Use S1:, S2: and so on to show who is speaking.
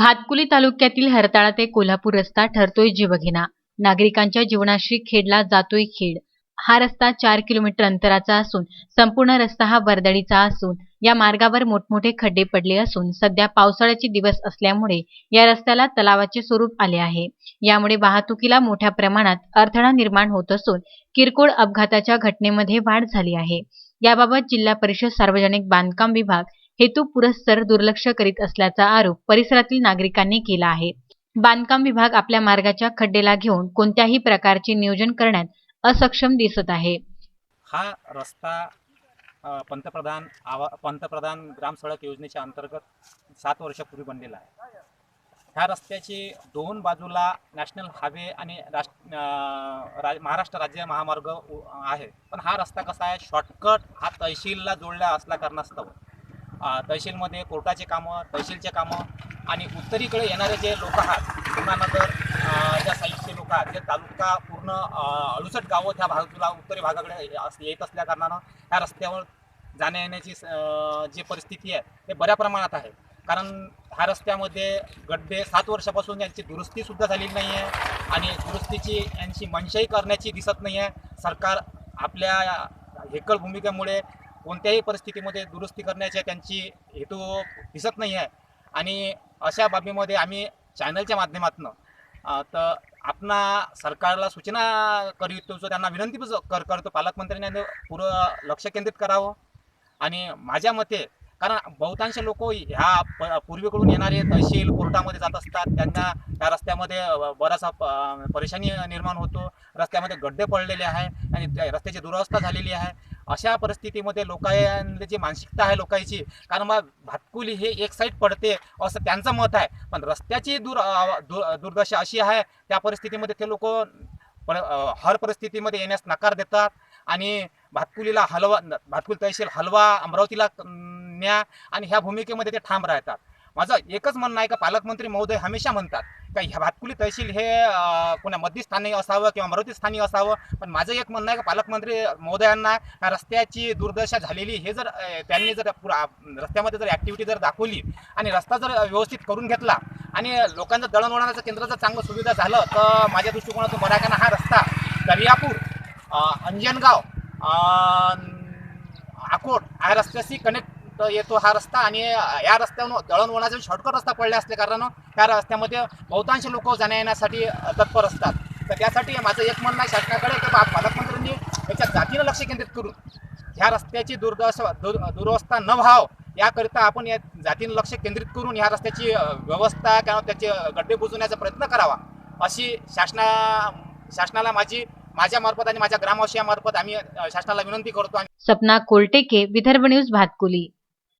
S1: भातकुली तालुक्यातील हरताळा ते कोल्हापूर रस्ता ठरतोय जीवघेणा. नागरिकांच्या जीवनाशी खेडला जातोय खेड. हा रस्ता चार किलोमीटर अंतराचा असून संपूर्ण रस्ता हा वर्दळीचा असून या मार्गावर मोठमोठे खड्डे पडले असून सध्या पावसाळ्याचे दिवस असल्यामुळे या रस्त्याला तलावाचे स्वरूप आले आहे. यामुळे वाहतुकीला मोठ्या प्रमाणात अडथळा निर्माण होत असून किरकोळ अपघाताच्या घटनेमध्ये वाढ झाली आहे. याबाबत जिल्हा परिषद सार्वजनिक बांधकाम विभाग हेतू पुरस्सर दुर्लक्ष करीत असल्याचा आरोप परिसरातील नागरिकांनी केला आहे. बांधकाम विभाग आपल्या मार्गाच्या खड्डेला घेऊन कोणत्याही प्रकारचे नियोजन करण्यात असक्षम दिसत आहे.
S2: हा रस्ता पंतप्रधान आवा पंतप्रधान ग्राम सडक योजनेच्या अंतर्गत सात वर्षापूर्वी बनलेला आहे. ह्या रस्त्याची दोन बाजूला नॅशनल हायवे आणि राष्ट्र राज महाराष्ट्र राज्य महामार्ग आहे. पण हा रस्ता कसा आहे? शॉर्टकट हा तहसीलला जोडला असल्या कारणास्तव. तहसीलमध्ये कोर्टाचे कामं तहसीलचे कामं आणि उत्तरीकडे येणारे जे लोक आहात पूर्णानगर ज्या साईडचे लोक आहेत जे तालुका पूर्ण अडुसट गावं त्या भागातला उत्तरी भागाकडे येत असल्या कारणानं ह्या रस्त्यावर जाण्या येण्याची जी परिस्थिती आहे ते बऱ्या प्रमाणात आहे कारण ह्या रस्त्यामध्ये गड्डे सात वर्षापासून यांची दुरुस्तीसुद्धा झालेली नाही आहे आणि दुरुस्तीची यांची मनशाही करण्याची दिसत नाही आहे सरकार आपल्या हेकल भूमिकेमुळे कोणत्याही परिस्थितीमध्ये दुरुस्ती करण्याचे त्यांची हेतू दिसत नाही आहे. आणि अशा बाबीमध्ये आम्ही चॅनलच्या माध्यमातून तर आपणा सरकारला सूचना करू इच्छितो त्यांना विनंती कर करतो. पालकमंत्र्यांनी पुरं लक्ष केंद्रित करावं. आणि माझ्या मते कारण बहुतांश लोक ह्या प- पूर्वेकडून येणारे तहसील कोर्टामध्ये जात असतात. त्यांना त्या रस्त्यामध्ये बराचसा प- परेशानी निर्माण होतो. रस्त्यामध्ये गड्डे पडलेले आहे आणि त्या रस्त्याची दुरवस्था झालेली आहे. अशा परिस्थितीमध्ये लोकांची जी मानसिकता आहे लोकांची कारण मग भातकुली हे एक साईड पडते असं त्यांचं मत आहे. पण रस्त्याची दूर दुर्दशा अशी आहे त्या परिस्थितीमध्ये ते लोक हर परिस्थितीमध्ये येण्यास नकार देतात आणि भातकुलीला हलवा भातकुली तहसील हलवा अमरावतीला न्या आणि ह्या भूमिकेमध्ये ते ठाम राहतात. माझं एकच म्हणणं आहे का पालकमंत्री महोदय हमेशा म्हणतात का ह्या भातकुली तहसील हे कोणा मध्यस्थानी असावं किंवा अमरावती असावं. पण माझं एक म्हणणं आहे का पालकमंत्री महोदयांना रस्त्याची दुर्दशा झालेली हे जर त्यांनी जर पुरा रस्त्यामध्ये जर ॲक्टिव्हिटी जर दाखवली आणि रस्ता जर व्यवस्थित करून घेतला आणि लोकांचं दळणवळणाचं केंद्र जर चांगलं सुविधा झालं तर माझ्या दृष्टिकोनातून मराठ्यांना हा रस्ता दर्यापूर अंजनगाव अकोट या रस्त्याशी कनेक्ट तर येतो हा रस्ता आणि या रस्त्यावर दळणवळणाचा शॉर्टकट रस्ता पडल्या असल्या कारण या रस्त्यामध्ये बहुतांश लोक जाण्या येण्यासाठी तत्पर असतात. तर त्यासाठी माझं एक म्हणणं आहे शासनाकडे की बा पालकमंत्र्यांनी याच्या जातीनं लक्ष केंद्रित करून ह्या रस्त्याची दुर्दशा दुर दुरवस्था न व्हाव याकरिता आपण या जातीनं लक्ष केंद्रित करून ह्या रस्त्याची व्यवस्था किंवा त्याचे गड्डे बुजवण्याचा प्रयत्न करावा. अशी शासना शासनाला माझी माझ्या मार्फत आणि माझ्या ग्रामवासियामार्फत आम्ही शासनाला विनंती करतो. आणि
S1: सपना कोलटेके विदर्भ न्यूज भातकुली.